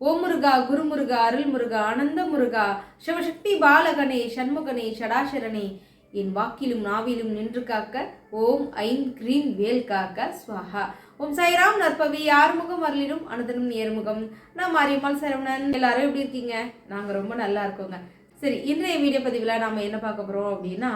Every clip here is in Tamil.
ஓம் முருகா குருமுருகா அருள் முருகா ஆனந்த முருகா சிவசக்தி பாலகனே சண்முகனே ஷடாசரனே என் வாக்கிலும் நாவிலும் நின்று காக்க ஓம் ஐம் கிரீம் வேல் காக்க ஸ்வாஹா. ஓம் சைராம் நற்பவி ஆறுமுகம் அருளிடும் அனுதனும் நேர்முகம். நான் மாரியம்மாள் சரவணன். எல்லாரும் எப்படி இருக்கீங்க? நாங்கள் ரொம்ப நல்லா இருக்கோங்க. சரி இன்றைய வீடியோ பதிவில் நாம் என்ன பார்க்க போகிறோம் அப்படின்னா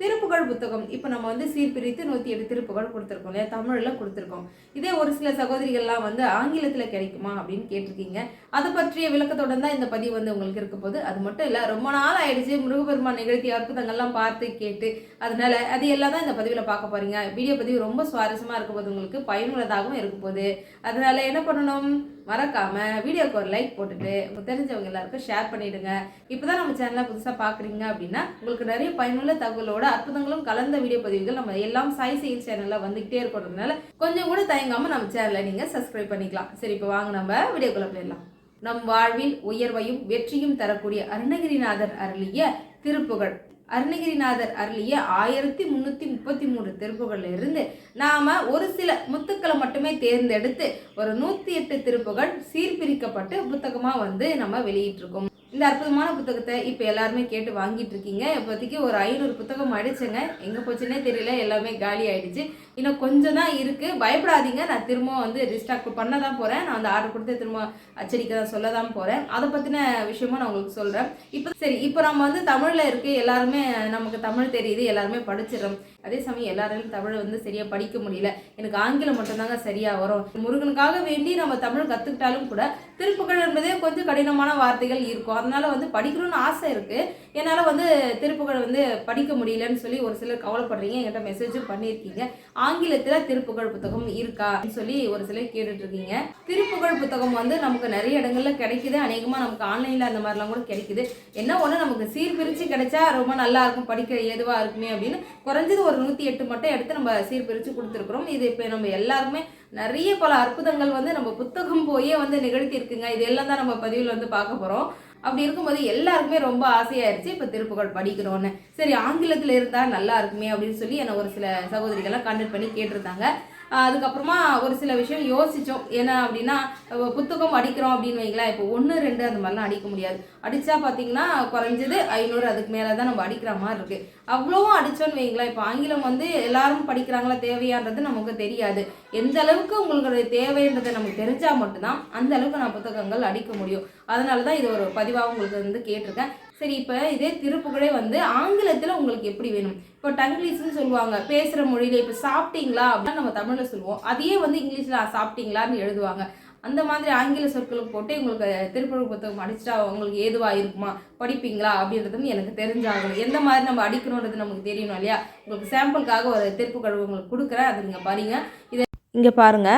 திருப்புகழ் புத்தகம். இப்போ நம்ம வந்து சீர்பிரித்து நூற்றி எட்டு திருப்புகழ் கொடுத்துருக்கோம் இல்லையா? தமிழில் கொடுத்துருக்கோம். இதே ஒரு சில சகோதரிகள்லாம் வந்து ஆங்கிலத்தில் கிடைக்குமா அப்படின்னு கேட்டிருக்கீங்க. அதை பற்றிய விளக்கத்துடன் தான் இந்த பதிவு வந்து உங்களுக்கு இருக்க போது அது மட்டும் இல்லை ரொம்ப நாள் ஆயிடுச்சு. முருகபெருமான் நிகழ்த்திய அற்புதங்கள்லாம் பார்த்து கேட்டு அதனால அது எல்லாம் தான் இந்த பதிவில் பார்க்க போறீங்க. வீடியோ பதிவு ரொம்ப சுவாரஸ்யமாக இருக்க போது உங்களுக்கு. பயனுள்ளதாகவும் இருக்க போகுது. அதனால என்ன பண்ணணும்? மறக்காமல் வீடியோக்கு ஒரு லைக் போட்டுட்டு உங்க தெரிஞ்சவங்க எல்லாருக்கும் ஷேர் பண்ணிவிடுங்க இப்போ தான் நம்ம சேனலை புதுசாக பார்க்குறீங்க அப்படின்னா உங்களுக்கு நிறைய பயனுள்ள தகவலோட அற்புதங்களும் கலந்த வீடியோ பதிவுகள் நம்ம எல்லாம் சாய் செயல் சேனலில் வந்துக்கிட்டே இருக்கிறதுனால கொஞ்சம் கூட தயங்காமல் நம்ம சேனலை நீங்கள் சப்ஸ்கிரைப் பண்ணிக்கலாம். சரி இப்போ வாங்க நம்ம வீடியோக்குள்ள போயிடலாம். நம் வாழ்வில் உயர்வையும் வெற்றியும் தரக்கூடிய அருணகிரிநாதர் அருளிய திருப்புகழ். அருணகிரிநாதர் அருளிய ஆயிரத்தி முந்நூற்றி முப்பத்தி மூணு திருப்புகள்ல இருந்து நாம் ஒரு சில முத்துக்களை மட்டுமே தேர்ந்தெடுத்து ஒரு நூற்றி எட்டு திருப்புகள் சீர்பிரிக்கப்பட்டு புத்தகமாக வந்து நம்ம வெளியிட்டிருக்கோம். இந்த அற்புதமான புத்தகத்தை இப்போ எல்லாருமே கேட்டு வாங்கிட்டு இருக்கீங்க. இப்போதைக்கு ஒரு ஐநூறு புத்தகம் அடிச்சேங்க. எங்கே போச்சுன்னே தெரியல எல்லாமே காலி ஆயிடுச்சு. இன்னும் கொஞ்சம் தான் இருக்குது பயப்படாதீங்க. நான் திரும்ப வந்து ரிஸ்டாக் பண்ண தான் போகிறேன் நான் அந்த ஆர்டர் கொடுத்து திரும்ப அச்சடிக்க தான் சொல்ல தான் போகிறேன் அதை பற்றின விஷயமும் நான் உங்களுக்கு சொல்கிறேன் இப்போ சரி இப்போ நம்ம வந்து தமிழில் இருக்குது எல்லாருமே நமக்கு தமிழ் தெரியுது. எல்லாருமே படிச்சிடும் அதே சமயம் எல்லாராலும் தமிழ் வந்து சரியாக படிக்க முடியல. எனக்கு ஆங்கிலம் மட்டும்தாங்க சரியாக வரும். முருகனுக்காக வேண்டி நம்ம தமிழ் கற்றுக்கிட்டாலும் கூட திருப்புகழ் என்பதே கொஞ்சம் கடினமான வார்த்தைகள் இருக்கும். அதனால வந்து படிக்கணும்னு ஆசை இருக்கு. என்னால் வந்து திருப்புகழ் வந்து படிக்க முடியலன்னு சொல்லி ஒரு சிலர் கவலைப்படுறீங்க. என்கிட்ட மெசேஜும் பண்ணியிருக்கீங்க. ஆங்கிலத்தில் திருப்புகழ் புத்தகம் இருக்கா அப்படின்னு சொல்லி ஒரு சிலர் கேட்டுட்டு இருக்கீங்க திருப்புகழ் புத்தகம் வந்து நமக்கு நிறைய இடங்கள்ல கிடைக்குது. அநேகமாக நமக்கு ஆன்லைனில் அந்த மாதிரிலாம் கூட கிடைக்குது. என்ன ஒன்று நமக்கு சீர்பிரித்து கிடைச்சா ரொம்ப நல்லா இருக்கும். படிக்க ஏதுவாக இருக்குமே அப்படின்னு குறைஞ்சது ஒரு நூற்றி எட்டு மட்டும் எடுத்து நம்ம சீர்பிரித்து கொடுத்துருக்குறோம். இது இப்போ நம்ம எல்லாருமே நிறைய பல அற்புதங்கள் வந்து நம்ம புத்தகம் போயே வந்து நிகழ்த்தி இருக்குங்க இது எல்லாம் தான் நம்ம பதிவில் வந்து பார்க்க போகிறோம் அப்படி இருக்கும்போது எல்லாருக்குமே ரொம்ப ஆசையாயிருச்சு இப்போ திருப்புகழ் படிக்கிறோன்னு சரி ஆங்கிலத்தில் இருந்தால் நல்லா இருக்குமே அப்படின்னு சொல்லி என்னை ஒரு சில சகோதரிகள்லாம் கண்டக்ட் பண்ணி கேட்டிருந்தாங்க. அதுக்கப்புறமா ஒரு சில விஷயம் யோசித்தோம் என்ன அப்படின்னா புத்தகம் அடிக்கிறோம் அப்படின்னு வைங்களேன். இப்போ ஒன்று ரெண்டு அந்த மாதிரிலாம் அடிக்க முடியாது. அடித்தா பார்த்தீங்கன்னா குறைஞ்சது ஐநூறு அதுக்கு மேலே தான் நம்ம அடிக்கிற மாதிரி இருக்குது அவ்வளோவும் அடித்தோன்னு வைங்களேன். இப்போ ஆங்கிலம் வந்து எல்லாரும் படிக்கிறாங்களா தேவையான்றது நமக்கு தெரியாது. எந்த அளவுக்கு உங்களுடைய தேவைன்றதை நமக்கு தெரிஞ்சால் மட்டும்தான் அந்த அளவுக்கு நான் புத்தகங்கள் அடிக்க முடியும். அதனால தான் இது ஒரு பதிவாக உங்களுக்கு வந்து கேட்டிருக்கேன். சரி இப்போ இதே திருப்புகழே வந்து ஆங்கிலத்தில் உங்களுக்கு எப்படி வேணும்? இப்போ டங்கிலீஷ்னு சொல்லுவாங்க பேசுகிற மொழியில் இப்போ சாப்பிட்டீங்களா அப்படின்னு நம்ம தமிழில் சொல்லுவோம். அதையே வந்து இங்கிலீஷில் சாப்பிட்டீங்களான்னு எழுதுவாங்க. அந்த மாதிரி ஆங்கில சொற்களுக்கு போட்டு உங்களுக்கு திருப்புகழ் புத்தகம் அடிச்சிட்டா உங்களுக்கு ஏதுவாக இருக்குமா? படிப்பீங்களா அப்படின்றதும் எனக்கு தெரிஞ்சாகணும். எந்த மாதிரி நம்ம அடிக்கணுன்றது நமக்கு தெரியணும் இல்லையா? உங்களுக்கு சாம்பிளுக்காக ஒரு திருப்புகழ் உங்களுக்கு கொடுக்குறேன். அதை நீங்கள் பாருங்க. இதை இங்கே பாருங்க.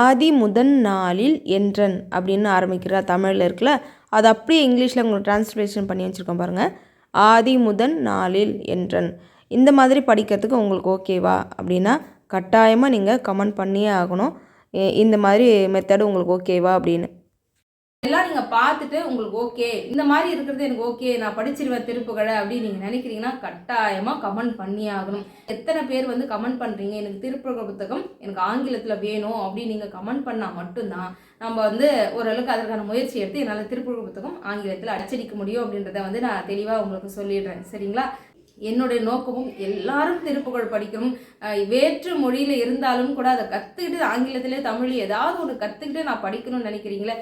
ஆதி முதன் நாளில் என்றன் அப்படின்னு ஆரம்பிக்கிறா தமிழில் இருக்குல்ல. அது அப்படியே இங்கிலீஷில் உங்களுக்கு டிரான்ஸ்லேஷன் பண்ணி வச்சுருக்கோம் பாருங்கள் ஆதி முதன் நாளில் என்றன். இந்த மாதிரி படிக்கிறதுக்கு உங்களுக்கு ஓகேவா அப்படின்னா கட்டாயமாக நீங்கள் கமெண்ட் பண்ணியே ஆகணும். இந்த மாதிரி மெத்தடு உங்களுக்கு ஓகேவா அப்படின்னு. எல்லாம் நீங்கள் பார்த்துட்டு உங்களுக்கு ஓகே இந்த மாதிரி இருக்கிறது எனக்கு ஓகே நான் படிச்சிருவேன் திருப்புகழை அப்படின்னு நீங்கள் நினைக்கிறீங்கன்னா கட்டாயமாக கமெண்ட் பண்ணி ஆகணும். எத்தனை பேர் வந்து கமெண்ட் பண்ணுறீங்க எனக்கு திருப்புகழ் புத்தகம் எனக்கு ஆங்கிலத்தில் வேணும் அப்படின்னு நீங்கள் கமெண்ட் பண்ணால் மட்டும்தான் நம்ம வந்து ஓரளவுக்கு அதற்கான முயற்சி எடுத்து என்னால் திருப்புகழ் புத்தகம் ஆங்கிலத்தில் அச்சடிக்க முடியும் அப்படின்றத வந்து நான் தெளிவாக உங்களுக்கு சொல்லிடுறேன். சரிங்களா? என்னுடைய நோக்கமும் எல்லாரும் திருப்புகழ் படிக்கணும். வேற்று மொழியில் இருந்தாலும் கூட அதை கற்றுக்கிட்டு ஆங்கிலத்திலே தமிழ் ஏதாவது ஒன்று கற்றுக்கிட்டு நான் படிக்கணும்னு நினைக்கிறீங்களே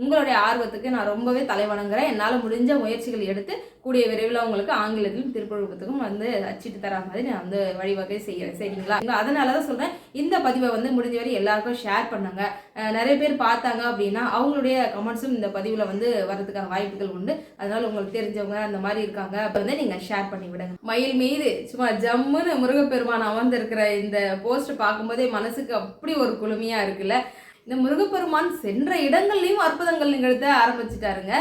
உங்களுடைய ஆர்வத்துக்கு நான் ரொம்பவே தலைவணங்குறேன் என்னால் முடிஞ்ச முயற்சிகள் எடுத்து கூடிய விரைவில் உங்களுக்கு ஆங்கிலத்திலும் திருக்குறள் வந்து அச்சிட்டு தர மாதிரி நான் வந்து வழிவகை செய்கிறேன் சரிங்களா அதனால தான் சொல்கிறேன் இந்த பதிவை வந்து முடிஞ்ச வரை எல்லாருக்கும் ஷேர் பண்ணுங்க. நிறைய பேர் பார்த்தாங்க அப்படின்னா அவங்களுடைய கமெண்ட்ஸும் இந்த பதிவில் வந்து வரதுக்கான வாய்ப்புகள் உண்டு. அதனால உங்களுக்கு தெரிஞ்சவங்க அந்த மாதிரி இருக்காங்க அப்போ வந்து நீங்கள் ஷேர் பண்ணி விடுங்க. மயில் மீது சும்மா ஜம்முன்னு முருகப்பெருமான் அமர்ந்திருக்கிற இந்த போஸ்ட் பார்க்கும்போதே மனசுக்கு அப்படி ஒரு குளுமையாக இருக்குல்ல. இந்த முருகப்பெருமான் சென்ற இடங்கள்லையும் அற்புதங்கள் நிகழ்த்த ஆரம்பிச்சிட்டாருங்க.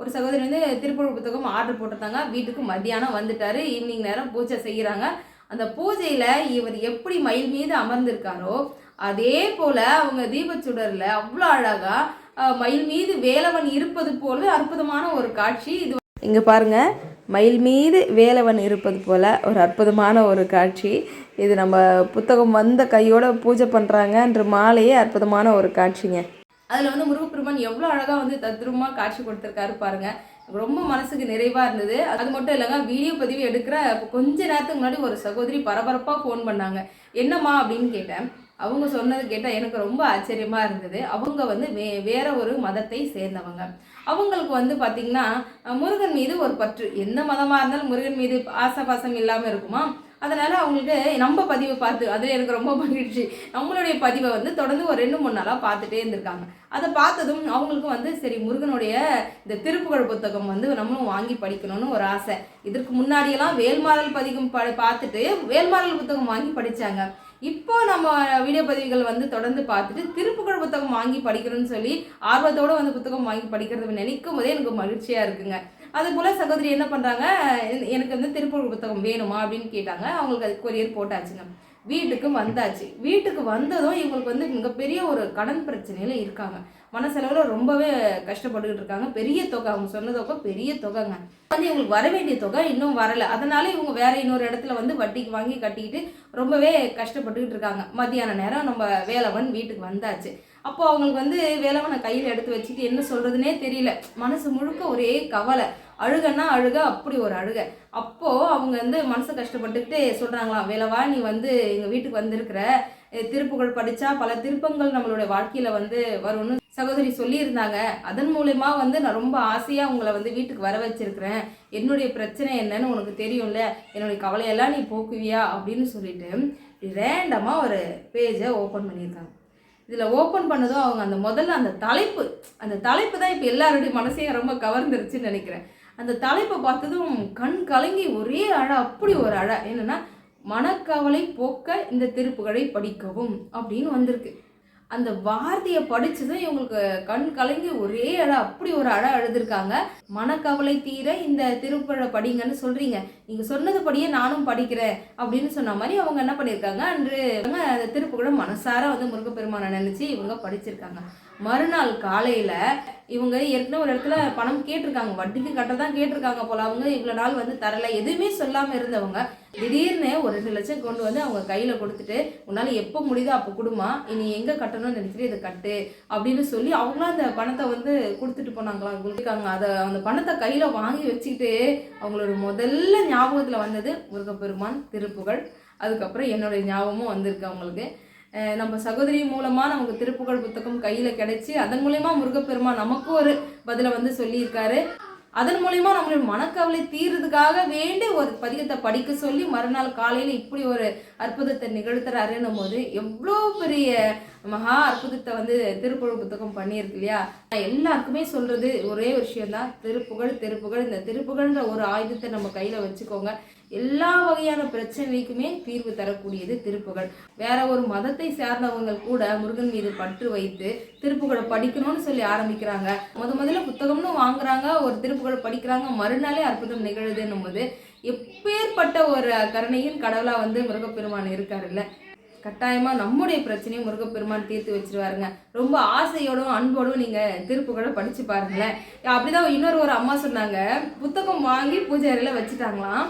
ஒரு சகோதரி வந்து திருப்பூர் புத்தகம் ஆர்டர் போட்டிருந்தாங்க. வீட்டுக்கு மத்தியானம் வந்துட்டாரு. ஈவினிங் நேரம் பூஜை செய்கிறாங்க அந்த பூஜையில் இவர் எப்படி மயில் மீது அமர்ந்திருக்காரோ அதே போல் அவங்க தீபச்சுடரில் அவ்வளோ அழகாக மயில் மீது வேலவன் இருப்பது போல அற்புதமான ஒரு காட்சி. இது இங்கே பாருங்கள் மயில் மீது வேலவன் இருப்பது போல் ஒரு அற்புதமான ஒரு காட்சி. இது நம்ம புத்தகம் வந்த கையோட பூஜை பண்ணுறாங்கன்ற மாலையே அற்புதமான ஒரு காட்சிங்க. அதில் வந்து முருகப்பெருமான் எவ்வளோ அழகாக வந்து தத்ரூபமாக காட்சி கொடுத்துருக்காரு பாருங்கள் ரொம்ப மனசுக்கு நிறைவாக இருந்தது. அது மட்டும் இல்லைங்க வீடியோ பதிவு எடுக்கிற கொஞ்ச நேரத்துக்கு முன்னாடி ஒரு சகோதரி பரபரப்பாக ஃபோன் பண்ணாங்க. என்னம்மா அப்படின்னு கேட்டேன். அவங்க சொன்னது கேட்டால் எனக்கு ரொம்ப ஆச்சரியமாக இருந்தது. அவங்க வந்து வே வேற ஒரு மதத்தை சேர்ந்தவங்க. அவங்களுக்கு வந்து பார்த்திங்கன்னா முருகன் மீது ஒரு பற்று. எந்த மதமாக இருந்தாலும் முருகன் மீது ஆசபாசம் இல்லாமல் இருக்குமா? அதனால் அவங்களுக்கு நம்ம பதிவை பார்த்து அது எனக்கு ரொம்ப மகிழ்ச்சி. நம்மளுடைய பதிவை வந்து தொடர்ந்து ஒரு ரெண்டு மூணு நாளாக பார்த்துட்டே இருந்திருக்காங்க. அதை பார்த்ததும் அவங்களுக்கு வந்து சரி முருகனுடைய இந்த திருப்புகழ் புத்தகம் வந்து நம்மளும் வாங்கி படிக்கணும்னு ஒரு ஆசை. இதற்கு முன்னாடியெல்லாம் வேல்மாறல் பதிகம் ப பார்த்துட்டு வேல்மாறல் புத்தகம் வாங்கி படித்தாங்க இப்போ நம்ம வீடியோ பதிவுகள் வந்து தொடர்ந்து பார்த்துட்டு திருப்புகழ் புத்தகம் வாங்கி படிக்கணும்னு சொல்லி ஆர்வத்தோடு வந்து புத்தகம் வாங்கி படிக்கிறது நினைக்கும் போதே எனக்கு மகிழ்ச்சியாக இருக்குங்க. அதுபோல் சகோதரி என்ன பண்ணுறாங்க எனக்கு வந்து திருப்புகழ் புத்தகம் வேணுமா அப்படின்னு கேட்டாங்க. அவங்களுக்கு அது கொரியர் போட்டாச்சுங்க. வீட்டுக்கு வந்தாச்சு. வீட்டுக்கு வந்ததும் இவங்களுக்கு வந்து மிகப்பெரிய ஒரு கடன் பிரச்சனையில இருக்காங்க. மனசளவில் ரொம்பவே கஷ்டப்பட்டுக்கிட்டு இருக்காங்க. பெரிய தொகை அவங்க சொன்ன தொகை பெரிய தொகைங்க. வந்து இவங்களுக்கு வர வேண்டிய தொகை இன்னும் வரல. அதனால இவங்க வேற இன்னொரு இடத்துல வந்து வட்டிக்கு வாங்கி கட்டிக்கிட்டு ரொம்பவே கஷ்டப்பட்டுக்கிட்டு இருக்காங்க. மத்தியான நேரம் நம்ம வேலவன் வீட்டுக்கு வந்தாச்சு. அப்போ அவங்களுக்கு வந்து வேலவனை கையில் எடுத்து வச்சுட்டு என்ன சொல்கிறதுனே தெரியல. மனசு முழுக்க ஒரே கவலை. அழுகன்னா அழுக அப்படி ஒரு அழுக. அப்போது அவங்க வந்து மனசு கஷ்டப்பட்டுக்கிட்டு சொல்கிறாங்களாம் வேலவா நீ வந்து எங்கள் வீட்டுக்கு வந்திருக்கிற. திருப்புகள் திருப்புகழ் பல திருப்பங்கள் நம்மளுடைய வாழ்க்கையில் வந்து வரும்னு சகோதரி சொல்லியிருந்தாங்க. அதன் மூலயமா வந்து நான் ரொம்ப ஆசையாக உங்களை வந்து வீட்டுக்கு வர வச்சிருக்கிறேன். என்னுடைய பிரச்சனை என்னன்னு உனக்கு தெரியும்ல. என்னுடைய கவலையெல்லாம் நீ போக்குவியா? அப்படின்னு சொல்லிட்டு ரேண்டமாக ஒரு பேஜை ஓப்பன் பண்ணியிருக்காங்க. இதில் ஓப்பன் பண்ணதும் அவங்க அந்த முதல்ல அந்த தலைப்பு அந்த தலைப்பு தான் இப்போ எல்லாருடைய மனசையும் ரொம்ப கவர்ந்துருச்சுன்னு நினைக்கிறேன். அந்த தலைப்பை பார்த்ததும் கண் கலங்கி ஒரே அழ அப்படி ஒரு அழ. என்னென்னா மனக்கவலை போக்க இந்த திருப்புகளை படிக்கவும் அப்படின்னு வந்திருக்கு. அந்த வார்த்தையை படித்ததும் இவங்களுக்கு கண் கலங்கி ஒரே அழ அப்படி ஒரு அழ அழுதுருக்காங்க மனக்கவலை தீர இந்த திருப்பழ படிங்கன்னு சொல்றீங்க. நீங்க சொன்னதுபடியே நானும் படிக்கிறேன் அப்படின்னு சொன்ன மாதிரி அவங்க என்ன பண்ணியிருக்காங்க? அன்று அந்த திருப்புகழை மனசார வந்து முருகப்பெருமானை நினைச்சு இவங்க படிச்சிருக்காங்க. மறுநாள் காலையில இவங்க ஏற்கனவே ஒரு இடத்துல பணம் கேட்டிருக்காங்க. வட்டிக்கு கட்ட தான் கேட்டிருக்காங்க போல அவங்க. இவ்வளோ நாள் வந்து தரல. எதுவுமே சொல்லாமல் இருந்தவங்க திடீர்னு ஒரு ரெண்டு லட்சம் கொண்டு வந்து அவங்க கையில் கொடுத்துட்டு உன்னால் எப்போ முடியுதோ அப்போ கொடுமா இனி எங்கே கட்டணும்னு நினைக்கிறீ இதை கட்டு அப்படின்னு சொல்லி அவங்களும் அந்த பணத்தை வந்து கொடுத்துட்டு போனாங்களா? குளிக்காங்க அதை அந்த பணத்தை கையில் வாங்கி வச்சுக்கிட்டு அவங்களோட முதல்ல ஞாபகத்தில் வந்தது முருகப்பெருமான் திருப்புகழ். அதுக்கப்புறம் என்னுடைய ஞாபகமும் வந்திருக்கு அவங்களுக்கு. நம்ம சகோதரி மூலமாக நமக்கு திருப்புகழ் புத்தகம் கையில் கிடச்சி அதன் மூலயமா முருகப்பெருமான் நமக்கு ஒரு பதிலை வந்து சொல்லியிருக்காரு. அதன் மூலயமா நம்மளுடைய மனக்கவலை தீர்றதுக்காக வேண்டி ஒரு பதிகத்தை படிக்க சொல்லி மறுநாள் காலையில இப்படி ஒரு அற்புதத்தை நிகழ்த்துறாருன்னும் போது எவ்வளோ பெரிய மகா அற்புதத்தை வந்து திருப்புகழ் புத்தகம் பண்ணியிருக்கு இல்லையா? நான் எல்லாருக்குமே சொல்றது ஒரே விஷயந்தான் திருப்புகழ் திருப்புகழ். இந்த திருப்புகழ்ன்ற ஒரு ஆயுதத்தை நம்ம கையில வச்சுக்கோங்க. எல்லா வகையான பிரச்சனைக்குமே தீர்வு தரக்கூடியது திருப்புகழ். வேற ஒரு மதத்தை சார்ந்தவங்க கூட முருகன் மீது பற்று வைத்து திருப்புகழை படிக்கணும்னு சொல்லி ஆரம்பிக்கிறாங்க. முத முதல்ல புத்தகம்னு வாங்குறாங்க. ஒரு திருப்புகழை படிக்கிறாங்க. மறுநாளே அற்புதம் நிகழுதுன்னும் போது எப்பேற்பட்ட ஒரு கருணையின் கடவுளா வந்து முருகப்பெருமான் இருக்காருல்ல. கட்டாயமாக நம்முடைய பிரச்சனையும் முருகப்பெருமான் தீர்த்து வச்சிருவாருங்க. ரொம்ப ஆசையோடும் அன்போடும் நீங்கள் திருப்புகழை படிச்சு பாருங்களேன். அப்படிதான் இன்னொரு ஒரு அம்மா சொன்னாங்க. புத்தகம் வாங்கி பூஜை அறையில் வச்சுட்டாங்களாம்.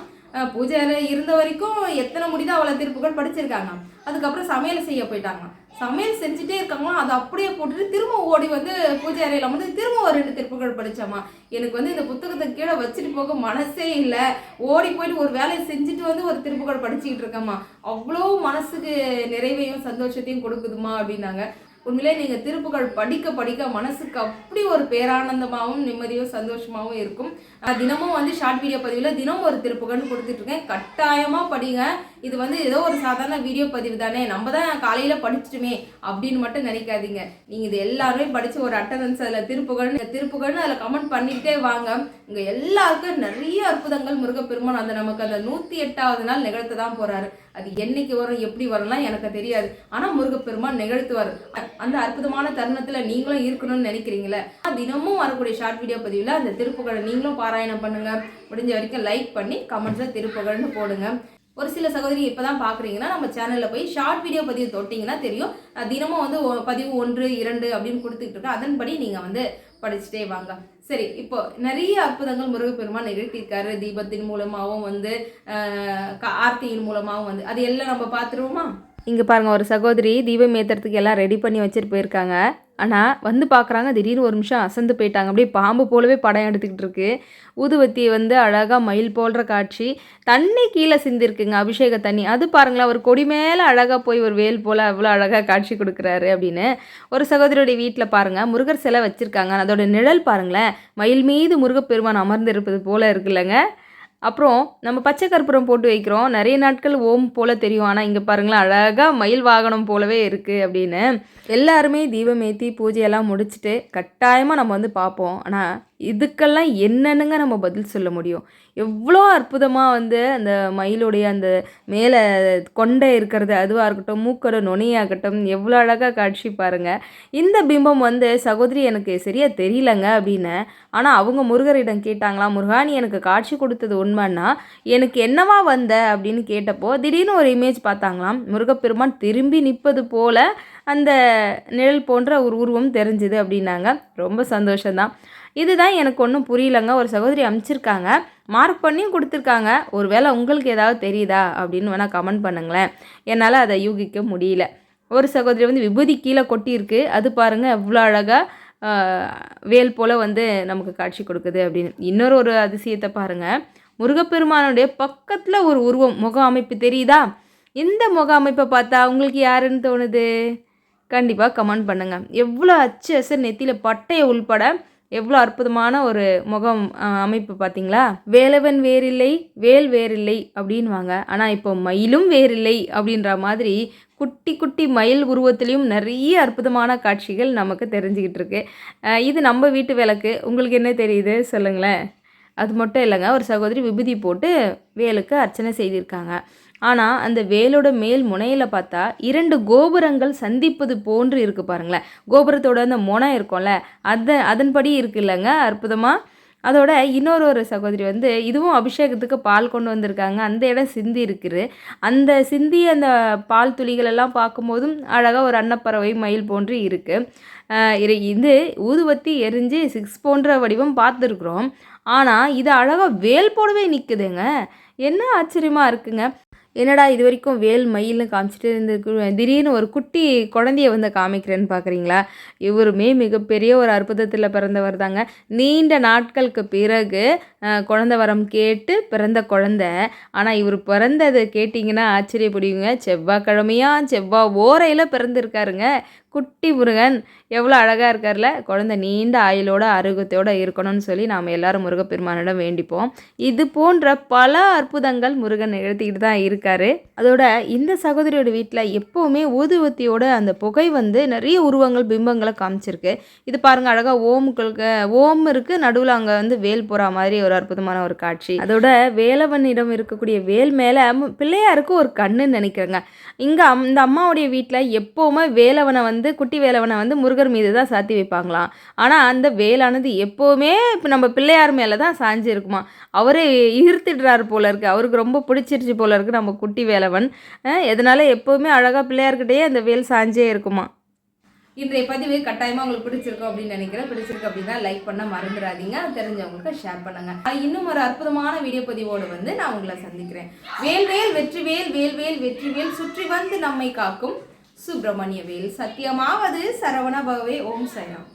பூஜை அறை இருந்த வரைக்கும் எத்தனை முடிதோ அவ்வளோ திருப்புகள் படிச்சிருக்காங்க அதுக்கப்புறம் சமையல் செய்ய போயிட்டாங்க சமையல் செஞ்சுட்டே இருக்காங்களோ அதை அப்படியே போட்டுட்டு திரும்ப ஓடி வந்து பூஜை அறையில் வந்து திரும்ப ஒரு ரெண்டு திருப்புகள் படித்தாம்மா எனக்கு வந்து இந்த புத்தகத்தை கீழே வச்சுட்டு போக மனசே இல்லை. ஓடி போயிட்டு ஒரு வேலையை செஞ்சுட்டு வந்து ஒரு திருப்புகள் படிச்சுக்கிட்டு இருக்கேம்மா. அவ்வளோ மனசுக்கு நிறைவையும் சந்தோஷத்தையும் கொடுக்குதுமா அப்படின்னாங்க. உண்மையிலே நீங்கள் திருப்புகள் படிக்க படிக்க மனசுக்கு அப்படி ஒரு பேரானந்தமாகவும் நிம்மதியும் சந்தோஷமாகவும் இருக்கும். நான் தினமும் வந்து ஷார்ட் வீடியோ பதிவில் தினமும் ஒரு திருப்புகள்னு கொடுத்துட்ருக்கேன் கட்டாயமாக படிங்க. இது வந்து ஏதோ ஒரு சாதாரண வீடியோ பதிவு தானே? நம்ம தான் காலையில் படிச்சிட்டுமே அப்படின்னு மட்டும் நினைக்காதீங்க. நீங்கள் இது எல்லாருமே படித்து ஒரு அட்டண்டன்ஸ் அதில் திருப்புகள்னு திருப்புகள்னு அதில் கமெண்ட் பண்ணிகிட்டே வாங்க. இங்கே எல்லாருக்கும் நிறைய அற்புதங்கள் முருகப்பெருமான் அந்த நமக்கு அந்த நூற்றி எட்டாவது நாள் நிகழ்த்த தான் போகிறாரு அது என்னைக்கு வரும் எப்படி வரும்லாம் எனக்கு தெரியாது. ஆனால் முருகப்பெருமான் நிகழ்த்துவார். அந்த அற்புதமான தருணத்தில் நீங்களும் இருக்கணும்னு நினைக்கிறீங்களே? தினமும் வரக்கூடிய ஷார்ட் வீடியோ பதிவில் அந்த திருப்புகழை நீங்களும் பாராயணம் பண்ணுங்கள் முடிஞ்ச வரைக்கும் லைக் பண்ணி கமெண்ட்ஸில் திருப்புகழ்னு போடுங்க. ஒரு சில சகோதரி இப்போ தான் பார்க்குறீங்கன்னா நம்ம சேனலில் போய் ஷார்ட் வீடியோ பதிவு தொட்டிங்கன்னா தெரியும். தினமும் வந்து ஒ- பதிவு ஒன்று இரண்டு அப்படின்னு கொடுத்துட்டு இருக்கோம் அதன்படி நீங்கள் வந்து படிச்சுட்டே வாங்க. சரி இப்போ நிறைய அற்புதங்கள் முருகப்பெருமான் நிகழ்த்தியிருக்காரு. தீபத்தின் மூலமாகவும் வந்து க- ஆர்த்தியின் மூலமாகவும் வந்து. அது எல்லாம் நம்ம பார்த்துருவோமா? இங்கே பாருங்கள் ஒரு சகோதரி தீபம் ஏற்றுறதுக்கு எல்லாம் ரெடி பண்ணி வச்சுட்டு போயிருக்காங்க. ஆனால் வந்து பார்க்குறாங்க திடீர்னு ஒரு நிமிஷம் அசந்து போயிட்டாங்க. அப்படியே பாம்பு போலவே படம் எடுத்துக்கிட்டு இருக்கு. ஊதுவத்தி வந்து அழகாக மயில் போல்ற காட்சி. தண்ணி கீழே சிந்திருக்குங்க அபிஷேக தண்ணி. அது பாருங்களேன் ஒரு கொடி மேலே அழகாக போய் ஒரு வேல் போல் அவ்வளோ அழகாக காட்சி கொடுக்குறாரு அப்படின்னு. ஒரு சகோதரியுடைய வீட்டில் பாருங்கள் முருகர் சிலை வச்சுருக்காங்க. அதோட நிழல் பாருங்களேன் மயில் மீது முருகப்பெருமான் அமர்ந்திருப்பது போல் இருக்குல்லங்க அப்புறம் நம்ம பச்சை கற்பூரம் போட்டு வைக்கிறோம். நிறைய நாட்கள் ஓம் போல தெரியும். ஆனால் இங்கே பாருங்களேன் அழகாக மயில் வாகனம் போலவே இருக்குது அப்படின்னு. எல்லாருமே தீபம் ஏற்றி பூஜையெல்லாம் முடிச்சுட்டு கட்டாயமாக நம்ம வந்து பார்ப்போம். ஆனால் இதுக்கெல்லாம் என்னென்னுங்க நம்ம பதில் சொல்ல முடியும்? எவ்வளோ அற்புதமாக வந்து அந்த மயிலுடைய அந்த மேலே கொண்டை இருக்கிறது அதுவாக இருக்கட்டும் மூக்கோட நுனியாகட்டும் எவ்வளோ அழகாக காட்சி பாருங்கள் இந்த பிம்பம் வந்து சகோதரி எனக்கு சரியாக தெரியலங்க அப்படின்னு ஆனால் அவங்க முருகரிடம் கேட்டாங்களாம் முருகா நீ எனக்கு காட்சி கொடுத்தது உண்மைன்னா எனக்கு என்னவா வந்த? அப்படின்னு கேட்டப்போ திடீர்னு ஒரு இமேஜ் பார்த்தாங்களாம். முருகப்பெருமான் திரும்பி நிற்பது போல் அந்த நிழல் போன்ற ஒரு உருவம் தெரிஞ்சுது அப்படின்னாங்க. ரொம்ப சந்தோஷம்தான். இதுதான் எனக்கு ஒன்றும் புரியலங்க. ஒரு சகோதரி அமைச்சிருக்காங்க. மார்க் பண்ணியும் கொடுத்துருக்காங்க. ஒருவேளை உங்களுக்கு ஏதாவது தெரியுதா? அப்படின்னு வேணால் கமெண்ட் பண்ணுங்களேன். என்னால் அதை யூகிக்க முடியல. ஒரு சகோதரி வந்து விபூதி கீழே கொட்டியிருக்கு. அது பாருங்கள் எவ்வளோ அழகாக வேல் போல் வந்து நமக்கு காட்சி கொடுக்குது அப்படின்னு. இன்னொரு ஒரு அதிசயத்தை பாருங்கள் முருகப்பெருமானுடைய பக்கத்தில் ஒரு உருவம் முக அமைப்பு தெரியுதா? இந்த முக அமைப்பை பார்த்தா உங்களுக்கு யாருன்னு தோணுது? கண்டிப்பாக கமெண்ட் பண்ணுங்கள் எவ்வளோ அச்சு அசர் நெத்தியில் பட்டையை உள்பட எவ்வளோ அற்புதமான ஒரு முகம் அமைப்பு பார்த்தீங்களா வேலவன் வேறில்லை வேல் வேறில்லை அப்படின்வாங்க ஆனால் இப்போ மயிலும் வேறில்லை அப்படின்ற மாதிரி குட்டி குட்டி மயில் உருவத்துலேயும் நிறைய அற்புதமான காட்சிகள் நமக்கு தெரிஞ்சுக்கிட்டு இருக்கு. இது நம்ம வீட்டு விளக்கு. உங்களுக்கு என்ன தெரியுது? சொல்லுங்களேன். அது மட்டும் இல்லைங்க. ஒரு சகோதரி விபூதி போட்டு வேலுக்கு அர்ச்சனை செய்திருக்காங்க. ஆனால் அந்த வேலோட மேல் முனையில் பார்த்தா இரண்டு கோபுரங்கள் சந்திப்பது போன்று இருக்குது பாருங்களேன். கோபுரத்தோட அந்த முனை இருக்கும்ல அதை அதன்படி இருக்கு இல்லைங்க அற்புதமாக அதோட இன்னொரு ஒரு சகோதரி வந்து இதுவும் அபிஷேகத்துக்கு பால் கொண்டு வந்திருக்காங்க. அந்த இடம் சிந்தி இருக்குது. அந்த சிந்தி அந்த பால் துளிகள் எல்லாம் பார்க்கும்போதும் அழகாக ஒரு அன்னப்பறவை மயில் போன்று இருக்குது இது ஊதுவத்தி எரிஞ்சு சிக்ஸ் போன்ற வடிவம் பார்த்துருக்குறோம். ஆனால் இது அழகாக வேல் போடவே நிற்குதுங்க என்ன ஆச்சரியமாக இருக்குங்க. என்னடா இது வரைக்கும் வேல் மயில்னு காமிச்சிட்டு இருந்து திடீர்னு ஒரு குட்டி குழந்தைய வந்து காமிக்கிறேன்னு பார்க்குறீங்களா இவருமே மிகப்பெரிய ஒரு அற்புதத்தில் பிறந்தவர் தாங்க. நீண்ட நாட்களுக்கு பிறகு குழந்த வரம் கேட்டு பிறந்த குழந்தை. ஆனால் இவர் பிறந்தது கேட்டிங்கன்னா ஆச்சரியப்படுவீங்க. செவ்வாய்க்கிழமையா செவ்வாய் ஓரையில் பிறந்திருக்காருங்க. குட்டி முருகன் எவ்வளோ அழகாக இருக்கார்ல? குழந்தை நீண்ட ஆயுளோட ஆரோக்கியத்தோடு இருக்கணும்னு சொல்லி நாம் எல்லாரும் முருகப்பெருமானிடம் வேண்டிப்போம். இது போன்ற பல அற்புதங்கள் முருகன் நிகழ்த்திக்கிட்டு தான் இருக்காரு. அதோட இந்த சகோதரியோட வீட்டில் எப்போவுமே ஊதுவத்தியோட அந்த புகை வந்து நிறைய உருவங்கள் பிம்பங்களை காமிச்சிருக்கு. இது பாருங்கள் அழகாக ஓமுக்களுக்கு ஓம் இருக்கு நடுவில் அங்கே வந்து வேல் போகிற மாதிரி ஒரு அற்புதமான ஒரு காட்சி. அதோட வேலவனிடம் இருக்கக்கூடிய வேல் மேலே பிள்ளையாருக்கு ஒரு கண்ணுன்னு நினைக்கிறேங்க. இங்கே அந்த அம்மாவுடைய வீட்டில் எப்போவுமே வேலவனை வந்து வந்து குட்டி வேலவனை வந்து முருகர் மீது தான் சாத்தி வைப்பாங்களாம். ஆனால் அந்த வேலானது எப்போவுமே இப்போ நம்ம பிள்ளையார் மேலே தான் சாஞ்சு இருக்குமா அவரே ஈர்த்திடுறாரு போல இருக்கு. அவருக்கு ரொம்ப பிடிச்சிருச்சு போல இருக்கு நம்ம குட்டி வேலவன். அஹ் எதனால எப்போவுமே அழகாக பிள்ளையார்கிட்டயே அந்த வேல் சாஞ்சே இருக்குமா? இன்றைய பதிவு கட்டாயமாக உங்களுக்கு பிடிச்சிருக்கும் அப்படின்னு நினைக்கிறேன். பிடிச்சிருக்கு அப்படின்னா லைக் பண்ண மறந்துடாதீங்க. தெரிஞ்சவங்களுக்கு ஷேர் பண்ணுங்க. இன்னும் ஒரு அற்புதமான வீடியோ பதிவோடு வந்து நான் உங்களை சந்திக்கிறேன். வேல்வேல் வெற்றிவேல் வேல்வேல் வெற்றிவேல் சுற்றி வந்து நம்மை காக்கும் சுப்பிரமணிய வேல். சத்தியமாவது சரவண பகவே ஓம் சயம்